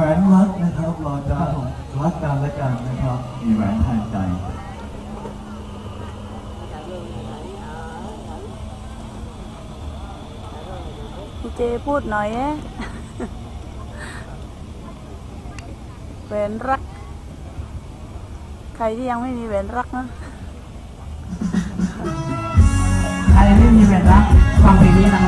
แหวนรักนะครับเราจะรักกันและกันนะครับ มีแหวนแทนใจพี่เจพูดหน่อยเอ๊ะแหวนรัก ใครที่ยังไม่มีแหวนรักนะใครไม่มีแหวนรักฟังเพลงนี้นะครับ